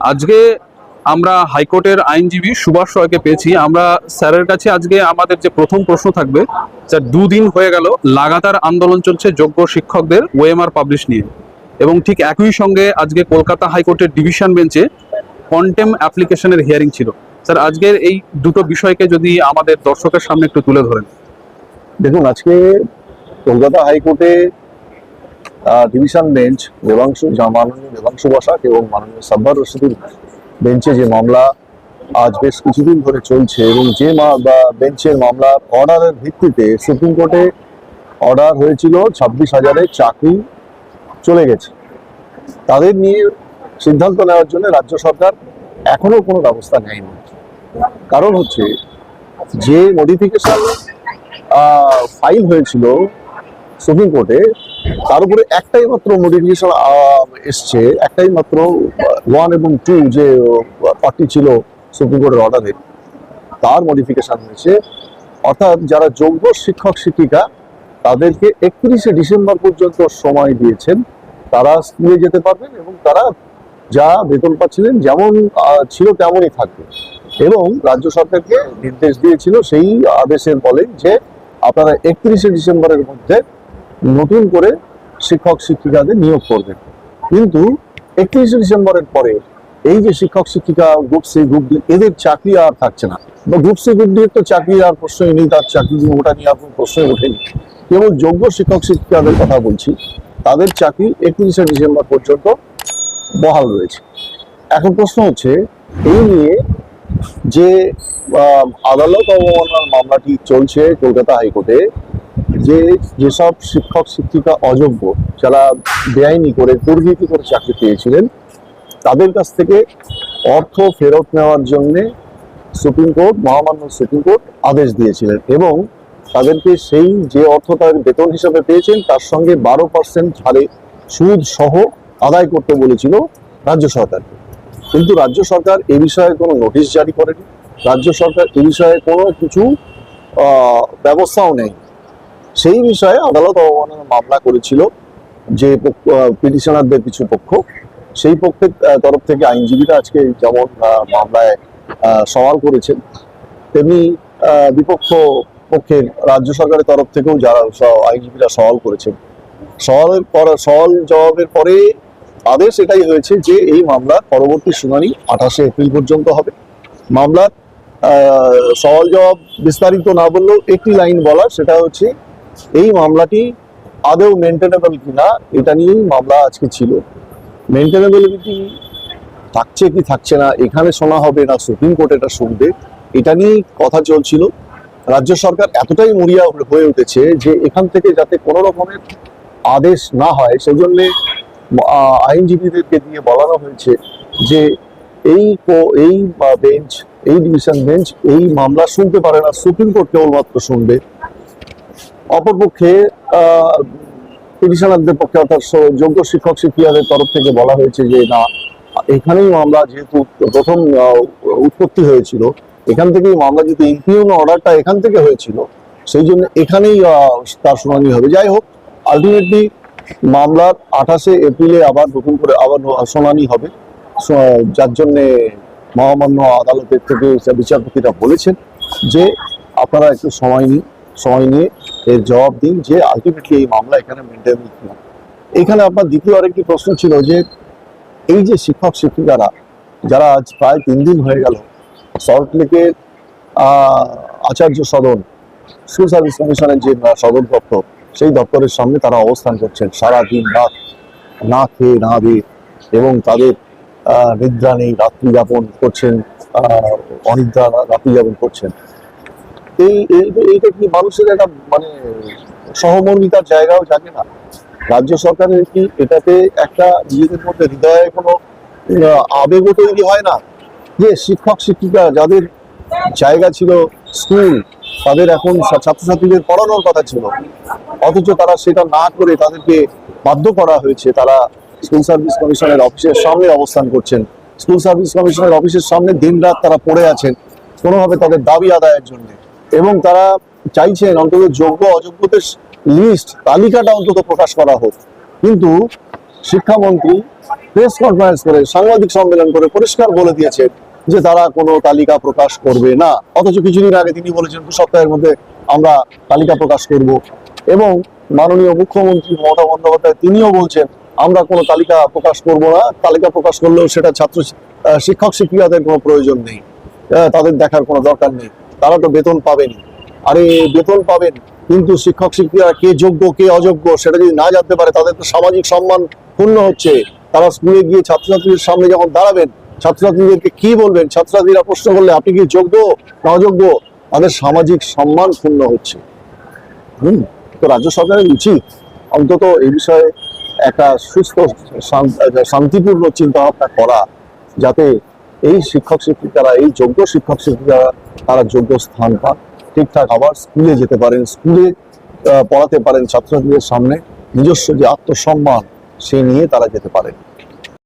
আজকে আমরা হাইকোর্টের আইনজীবী সুভাষ রয়কে পেয়েছি। আমরা স্যারের কাছে আজকে আমাদের যে প্রথম প্রশ্ন থাকবে, স্যার, দুদিন হয়ে গেল, লাগাতার আন্দোলন চলছে যোগ্য শিক্ষকদের ওএমআর পাবলিশ নিয়ে। এবং ঠিক একই সঙ্গে আজকে কলকাতা হাইকোর্টের ডিভিশন বেঞ্চে কন্টেম অ্যাপ্লিকেশনের হিয়ারিং ছিল। স্যার, আজকের এই দুটো বিষয়কে যদি আমাদের দর্শকের সামনে একটু তুলে ধরেন। দেখুন, আজকে কলকাতা হাইকোর্টে ডিভিশন বেঞ্চ দেবাংশু যা- মাননীয় দেবাংশু বসাক এবং মাননীয় সাব্বার রশিদুর বেঞ্চে যে মামলা আজ বেশ কিছুদিন ধরে চলছে এবং যে বা বেঞ্চের মামলা অর্ডারের ভিত্তিতে সুপ্রিম কোর্টে অর্ডার হয়েছিল ছাব্বিশ হাজারের চাকরি চলে গেছে। তাদের নিয়ে সিদ্ধান্ত নেওয়ার জন্য রাজ্য সরকার এখনও কোনো ব্যবস্থা নেয়নি। কারণ হচ্ছে যে মডিফিকেশন ফাইল হয়েছিল সুপ্রিম কোর্টে তার উপরে একটাই মাত্র মডিফিকেশন এসছে, একটাই মাত্র ওয়ান এবং টু যে পার্টি ছিল সুপ্রিম কোর্টের অর্ডারে তার মডিফিকেশন হয়েছে। অর্থাৎ যারা যোগ্য শিক্ষক, শিক্ষিকা, তাদেরকে একত্রিশে ডিসেম্বর পর্যন্ত সময় দিয়েছেন। তারা স্কুলে যেতে পারবেন এবং তারা যা বেতন পাচ্ছিলেন যেমন ছিল তেমনই থাকবে। এবং রাজ্য সরকারকে নির্দেশ দিয়েছিল সেই আদেশের বলেন যে আপনারা একত্রিশে ডিসেম্বরের মধ্যে নতুন করে শিক্ষক শিক্ষিকাদের নিয়োগ করবে। কিন্তু একত্রিশে ডিসেম্বরের পরে এই যে শিক্ষক শিক্ষিকা গ্রুপ সি গ্রুপ ডি এদের চাকরি আর থাকছে না। বা গ্রুপ সি গ্রুপ ডি তো চাকরি আর প্রশ্নই নেই, তার চাকরি ওটা নিয়ে আর কোনো প্রশ্নই ওঠেনি। কেবল যোগ্য শিক্ষক শিক্ষিকাদের কথা বলছি, তাদের চাকরি একত্রিশে ডিসেম্বর পর্যন্ত বহাল রয়েছে। এখন প্রশ্ন হচ্ছে, এই নিয়ে যে আদালত অবমাননার মামলাটি চলছে কলকাতা হাইকোর্টে যে যেসব শিক্ষক, শিক্ষিকা অযোগ্য যারা বেআইনি করে দুর্নীতি করে চাকরি পেয়েছিলেন, তাদের কাছ থেকে অর্থ ফেরত নেওয়ার জন্য সুপ্রিম কোর্ট, মহামান্য সুপ্রিম কোর্ট আদেশ দিয়েছিলেন এবং তাদেরকে সেই যে অর্থ তাদের বেতন হিসাবে পেয়েছেন, তার সঙ্গে বারো পার্সেন্ট হারে সুদ সহ আদায় করতে বলেছিল রাজ্য সরকারকে কিন্তু রাজ্য সরকার এ বিষয়ে কোনো নোটিশ জারি করেনি। রাজ্য সরকার এ বিষয়ে কোনো কিছু ব্যবস্থাও নেই সেই বিষয়ে আদালত অবমাননার মামলা করেছিল যে পিটিশনারদের কিছু পক্ষ। সেই পক্ষের তরফ থেকে আইনজীবীরা আজকে যেমন মামলায় সওয়াল করেছেন, তেমনি বিপক্ষ পক্ষের রাজ্য সরকারের তরফ থেকেও যারা আইনজীবীরা সওয়াল করেছেন। সওয়ালের পর, সওয়াল জবাবের পরে আদেশ এটাই হয়েছে যে এই মামলার পরবর্তী শুনানি আঠাশে এপ্রিল পর্যন্ত হবে। মামলার সওয়াল জবাব বিস্তারিত না বললেও একটি লাইন বলা, সেটা হচ্ছে এই মামলাটি আদৌ মেনটেনেবল কিনা, এটা নিয়েই মামলা আজকে ছিল। মেনটেনেবিলিটি থাকছে কি থাকছে না, এখানে শোনা হবে না সুপ্রিম কোর্ট এটা শুনবে। এটা নিয়েই কথা চলছিল। রাজ্য সরকার এতটাই মরিয়া হয়ে উঠেছে যে এখান থেকে যাতে কোনো রকমের আদেশ না হয় সেই জন্যে আইনজীবীদেরকে দিয়ে বলানো হয়েছে যে এই এই বেঞ্চ এই ডিভিশন বেঞ্চ এই মামলা শুনতে পারে না। সুপ্রিম কোর্ট কেবলমাত্র শুনবে। অপরপক্ষে পিটিশনারদের পক্ষে অর্থাৎ যোগ্য শিক্ষক শিক্ষিকাদের তরফ থেকে বলা হয়েছে যে, না এখানেই মামলা যেহেতু প্রথম উৎপত্তি হয়েছিল, এখান থেকেই মামলা যেহেতু ইম্পিউন অর্ডারটা এখান থেকে হয়েছিল, সেই জন্য এখানেই তার শুনানি হবে। যাই হোক আলটিমেটলি মামলার আঠাশে এপ্রিলে আবার নতুন করে আবার শুনানি হবে। যার জন্যে মহামান্য আদালতের থেকে বিচারপতিরা বলেছেন যে, আপনারা একটু সময় নিন, সময় নিয়ে এর জবাব দিন যে আলটিমেটলি এই মামলা এখানে মেনটেন এখানে আপনার দ্বিতীয় আরেকটি প্রশ্ন ছিল যে, এই যে শিক্ষক শিক্ষিকারা, যারা আজ প্রায় তিন দিন হয়ে গেল সল্টলেকের আচার্য সদন স্কুল সার্ভিস কমিশনের যে সদর দপ্তর, সেই দপ্তরের সামনে তারা অবস্থান করছেন। সারা দিন রাত না খেয়ে, না দিয়ে এবং তাদের নিদ্রা নেই, রাত্রি যাপন করছেন অনিদ্রা, রাত্রি যাপন করছেন। এই, এই- এইটা কি মানুষের একটা মানে সহমর্মিতার জায়গাও জাগে না? রাজ্য সরকারের কি এটাতে একটা নিজেদের মধ্যে হৃদয়ে কোনো আবেগও তৈরি হয় না? যে শিক্ষক, শিক্ষিকা যাদের জায়গা ছিল স্কুল, তাদের এখন ছাত্রছাত্রীদের পড়ানোর কথা ছিল। অথচ তারা সেটা না করে তাদেরকে বাধ্য করা হয়েছে। তারা স্কুল সার্ভিস কমিশনের অফিসের সামনে অবস্থান করছেন। স্কুল সার্ভিস কমিশনের অফিসের সামনে দিনরাত তারা পড়ে আছেন। কোনোভাবে তাদের দাবি আদায়ের জন্য। এবং তারা চাইছেন অন্তত যোগ্য, অযোগ্যদের লিস্ট তালিকাটা অন্তত প্রকাশ করা হোক। কিন্তু শিক্ষামন্ত্রী প্রেস কনফারেন্স করে, সাংবাদিক সম্মেলন করে পরিষ্কার বলে দিয়েছে যে তারা কোনো তালিকা প্রকাশ করবে না। অথচ কিছুদিন আগে তিনি বলেছেন, দু সপ্তাহের মধ্যে আমরা তালিকা প্রকাশ করব। এবং মাননীয় মুখ্যমন্ত্রী মমতা বন্দ্যোপাধ্যায় তিনিও বলছেন, আমরা কোনো তালিকা প্রকাশ করব না। তালিকা প্রকাশ করলেও সেটা ছাত্র শিক্ষক শিক্ষিকাদের কোনো প্রয়োজন নেই। তাদের দেখার কোনো দরকার নেই। তারা তো বেতন পাবেন। আরে, বেতন পাবেন, কিন্তু শিক্ষক শিক্ষিকা কে যোগ্য, কে অযোগ্য সেটা যদি না জানতে পারে, তাদের তো সামাজিক সম্মান ক্ষুণ্ণ হচ্ছে। তারা স্কুলে গিয়ে ছাত্রছাত্রীদের সামনে যখন দাঁড়াবেন, ছাত্রছাত্রীদেরকে কি বলবেন? ছাত্রছাত্রীরা প্রশ্ন করলে, আপনি কি যোগ্য না অযোগ্য? তাদের সামাজিক সম্মান ক্ষুণ্ণ হচ্ছে। হুম, তো রাজ্য সরকারের উচিত অন্তত এই বিষয়ে একটা সুস্থ শান্তিপূর্ণ চিন্তা ভাবনা করা, যাতে এই শিক্ষক শিক্ষিকারা, এই যোগ্য শিক্ষক শিক্ষিকারা তারা যোগ্য স্থান পান। ঠিকঠাক আবার স্কুলে যেতে পারেন, স্কুলে পড়াতে পারেন ছাত্রছাত্রীদের সামনে। নিজস্ব যে আত্মসম্মান, সে নিয়ে তারা যেতে পারেন।